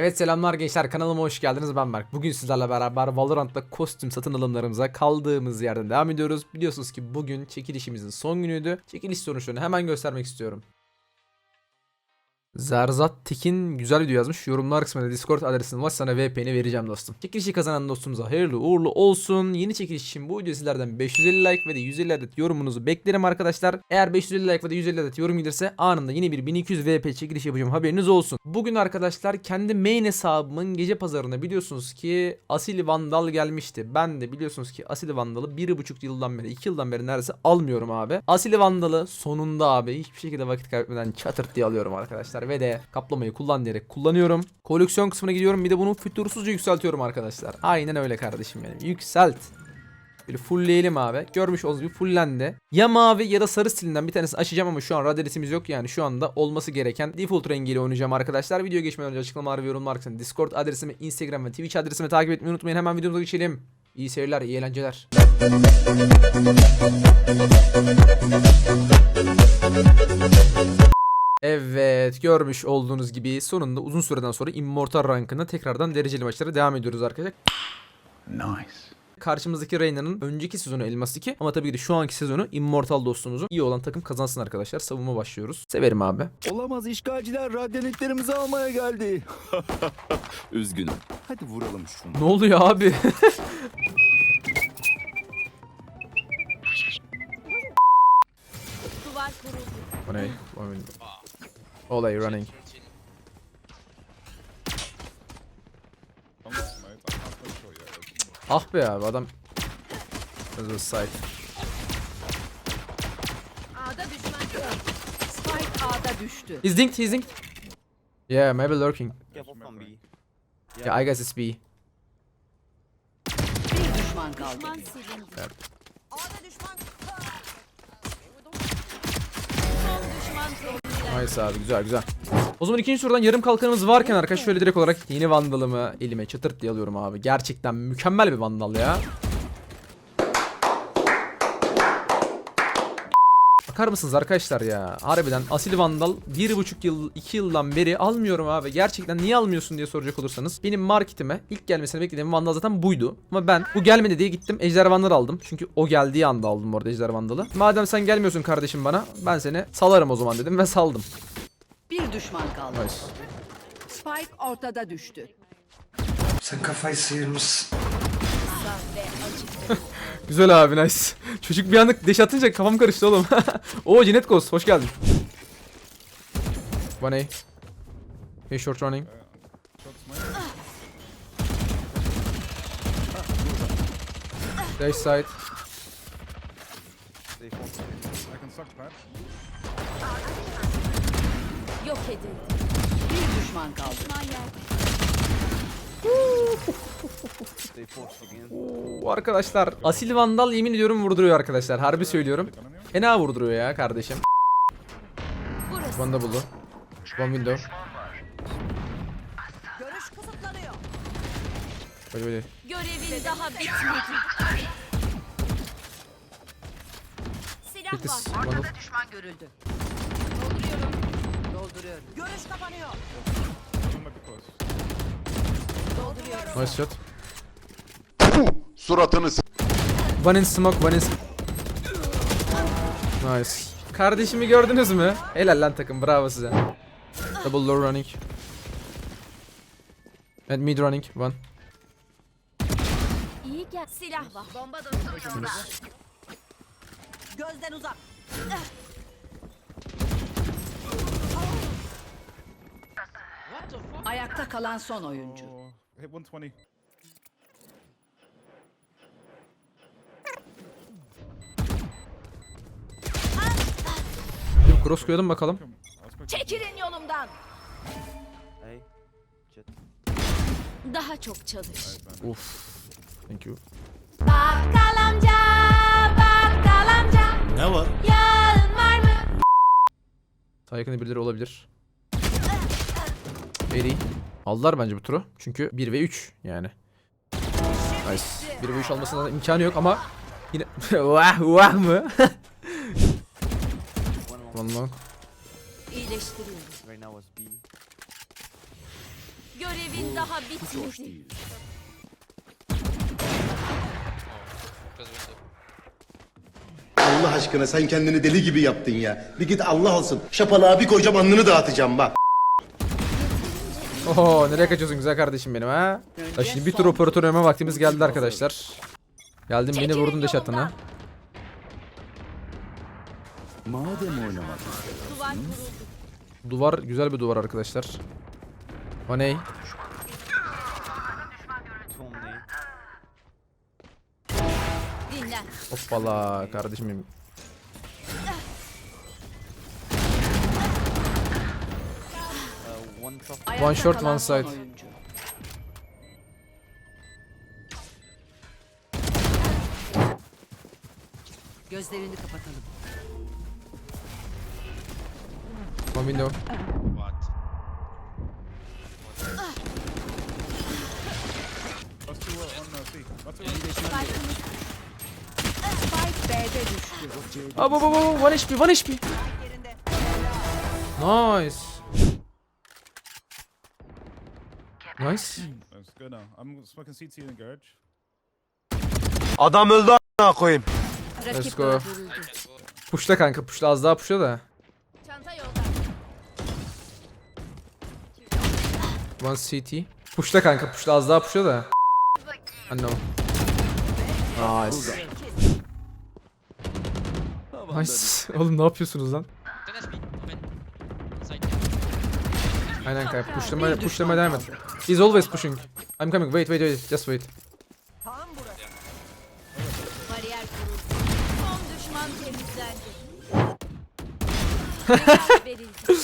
Evet selamlar gençler kanalıma hoş geldiniz ben Berk. Bugün sizlerle beraber Valorant'ta kostüm satın alımlarımıza kaldığımız yerden devam ediyoruz. Biliyorsunuz ki bugün çekilişimizin son günüydü. Çekiliş sonuçlarını hemen göstermek istiyorum. Zerzat Tekin güzel video yazmış. Yorumlar kısmında Discord adresini var sana VPN'i vereceğim dostum. Çekilişi kazanan dostumuza hayırlı uğurlu olsun. Yeni çekiliş için bu video sizlerden 550 like ve de 150 adet yorumunuzu beklerim arkadaşlar. Eğer 550 like ve de 150 adet yorum gelirse anında yine bir 1200 VP çekiliş yapacağım haberiniz olsun. Bugün arkadaşlar kendi main hesabımın gece pazarına biliyorsunuz ki Asil Vandal gelmişti. Ben de biliyorsunuz ki Asil Vandal'ı 1,5 yıldan beri 2 yıldan beri neredeyse almıyorum abi. Asil Vandal'ı sonunda abi hiçbir şekilde vakit kaybetmeden çatırt diye alıyorum arkadaşlar. Ve de kaplamayı kullan diyerek kullanıyorum. Koleksiyon kısmına gidiyorum bir de bunu fütursuzca yükseltiyorum arkadaşlar. Aynen öyle kardeşim benim. Yükselt. Böyle fullleyelim abi. Görmüş olduğunuz gibi fullendi. Ya mavi ya da sarı stilinden bir tanesini açacağım ama şu an radyatimiz yok yani şu anda olması gereken default rengiyle oynayacağım arkadaşlar. Video geçmeden önce açıklamalar ve yorumlar kısmında Discord adresimi, Instagram ve Twitch adresimi takip etmeyi unutmayın. Hemen videomuza geçelim. İyi seyirler, iyi eğlenceler. Evet görmüş olduğunuz gibi sonunda uzun süreden sonra Immortal rankında tekrardan dereceli maçlara devam ediyoruz arkadaşlar. Nice. Karşımızdaki Reyna'nın önceki sezonu Elmas 2 ama tabii ki de şu anki sezonu Immortal dostumuzun iyi olan takım kazansın arkadaşlar. Savunma başlıyoruz. Severim abi. Olamaz işgalciler radyanitlerimizi almaya geldi. Üzgünüm. Hadi vuralım şunu. Ne oluyor abi? Olay running. Ah be abi adam. Hızlı side. A'da düşman görüldü. Spike A'da düştü. He's dinked, he's dinked. Yeah, maybe lurking. Careful from B. Yeah, I guess it's B. Bir düşman kaldı. Düşman silindi. Evet. A'da düşman. Son düşman silindi. Nice abi güzel güzel. O zaman ikinci sorudan yarım kalkanımız varken arkadaş şöyle direkt olarak yeni vandalımı elime çıtırt diye alıyorum abi. Gerçekten mükemmel bir vandal ya. Bakar mısınız arkadaşlar ya? Harbiden asil vandal bir buçuk yıl, iki yıldan beri almıyorum abi. Gerçekten niye almıyorsun diye soracak olursanız. Benim marketime ilk gelmesini beklediğim vandal zaten buydu. Ama ben bu gelmedi diye gittim ejder vandal aldım. Çünkü o geldiği anda aldım orada ejder vandalı. Madem sen gelmiyorsun kardeşim bana ben seni salarım o zaman dedim ve saldım. Bir düşman kaldı. Nice. Spike ortada düştü. Sen kafayı sıyırmışsın. Güzel abi nice. Çocuk bir anlık deş atınca kafam karıştı oğlum. Oo Cinet Ghost hoş geldin. One A. Hey short running. Dash side. Yok edildi. Bir düşman kaldı. Oo, arkadaşlar asil vandal yemin ediyorum vurduruyor arkadaşlar. Harbi söylüyorum. Fena vurduruyor ya kardeşim. Burası. One double. One window. Böyle böyle. Görevin daha bitmedi. Silah Hit this var. one. düşman görüldü. Dolduruyorum. Dolduruyorum. Görüş kapanıyor. Nice shot. Suratını s- One in smoke, one in s- Nice. Kardeşimi gördünüz mü? Helal lan takım, bravo size. Double low running. And mid running, one. İyi gel. Silah var. Bomba dostum Gözden uzak. Ayakta kalan son oyuncu. Hit 120. Bir cross koyalım bakalım. Çekilin yolumdan. Hey. Daha çok çalış. Uf. Thank you. Bakkal amca, bakkal amca. Ne var? Yağın var mı? Sağ yakında birileri olabilir. Very. Aldılar bence bu turu. Çünkü 1 ve 3 yani. Nice. 1 ve 3 almasına imkanı yok ama yine vah vah mı? One long. Görevin daha bitmedi. Allah aşkına sen kendini deli gibi yaptın ya. Bir git Allah olsun. Şapalığa bir koyacağım alnını dağıtacağım bak. Oho nereye kaçıyorsun güzel kardeşim benim ha? Ya şimdi bir tur operatör öme vaktimiz geldi arkadaşlar. Geldim beni vurdun deş hattına. Madem oynamak Duvar güzel bir duvar arkadaşlar. O ne? Two on me. Dinlen. Hoppala kardeşim benim. Uh, one short, one side. Gözlerini kapatalım. One window. Spike B'de düştü. Abo abo abo 1 HP 1 HP. Nice. Nice. Let's go now. I'm smoking CT in the garage. Adam öldü a**ına koyayım. Let's Rakip go. Pushla kanka pushla az daha pushla da. Çanta yolda. One CT. Pushla kanka pushla az daha pushla da. I know. Nice. Nice. Oğlum ne yapıyorsunuz lan? Aynen kanka pushlama pushlama devam et. He's always pushing. I'm coming. Wait wait wait. Just wait. Bariyer kuruldu. Son düşman temizlendi. Cevap verildi.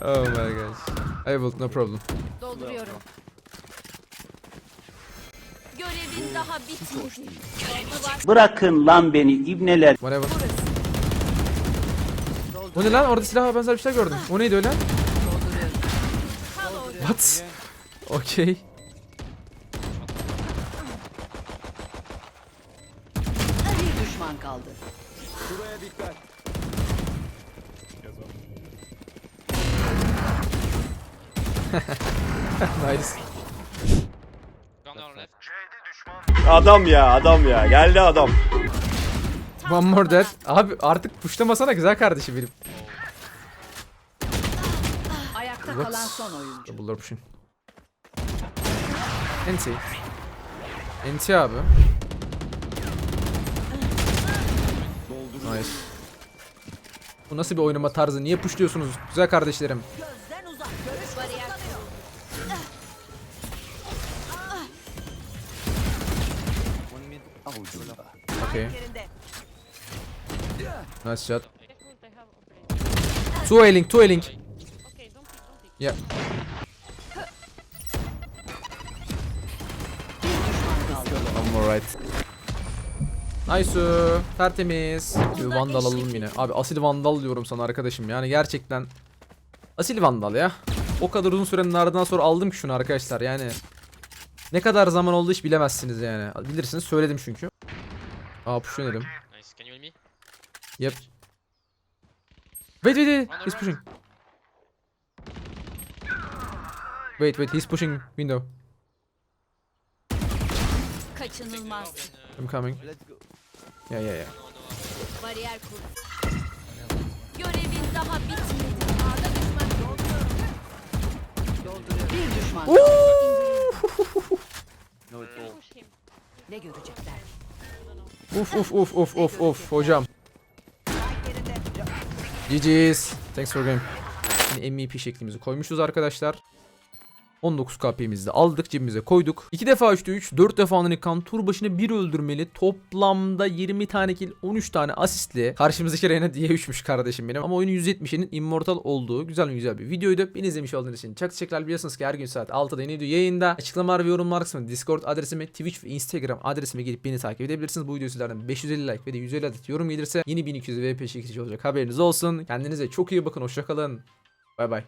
Oh my gosh. I will no problem. Dolduruyorum. Görevin daha bitmedi. Duvar Bırakın lan beni ibneler. Whatever. O ne lan? Orada silah benzer bir şey gördüm. O neydi öyle? What? Okay. Bir düşman kaldı. Şuraya dikkat. Nice. Adam ya adam ya. Geldi adam. One more dead. Abi artık pushlamasana güzel kardeşim benim. Ayakta What? kalan son oyuncu. Double'lar pushing. NT. NT abi. Nice. Bu nasıl bir oynama tarzı? Niye pushluyorsunuz güzel kardeşlerim? Okay. Nice shot. Two ailing, two ailing. Yeah. I'm alright. Nice. Tertemiz. Bir vandal alalım yine. Abi asil vandal diyorum sana arkadaşım. Yani gerçekten asil vandal ya. O kadar uzun sürenin ardından sonra aldım ki şunu arkadaşlar. Yani ne kadar zaman oldu hiç bilemezsiniz yani. Bilirsiniz söyledim çünkü. Aa push dedim. Nice. Can you heal me? Yep. Wait, wait, wait. He's pushing. Wait, wait. He's pushing window. Kaçınılmaz. I'm coming. Let's go. Yeah, yeah, yeah. Bariyer kuruldu. Görevin daha bitmedi. A'da düşman dolduruyorum. Bir düşman. No, it's all. Ne görecekler? Uf uf uf uf uf uf hocam. GG's. Thanks for game. Yine MVP şeklimizi koymuşuz arkadaşlar. 19 KP'mizi aldık cebimize koyduk. 2 defa 3'te 3, 4 defa Ananikan tur başına 1 öldürmeli. Toplamda 20 tane kill, 13 tane asistli. Karşımızdaki Reyna diye 3'müş kardeşim benim. Ama oyunun 170'inin immortal olduğu güzel güzel bir videoydu. Beni izlemiş olduğunuz için çok teşekkürler. Biliyorsunuz ki her gün saat 6'da yeni video yayında. Açıklamalar ve yorumlar kısmında Discord adresime, Twitch ve Instagram adresime gelip beni takip edebilirsiniz. Bu video sizlerden 550 like ve de 150 adet yorum gelirse yeni 1200 VP çekilişi olacak. Haberiniz olsun. Kendinize çok iyi bakın. Hoşçakalın. Bay bay.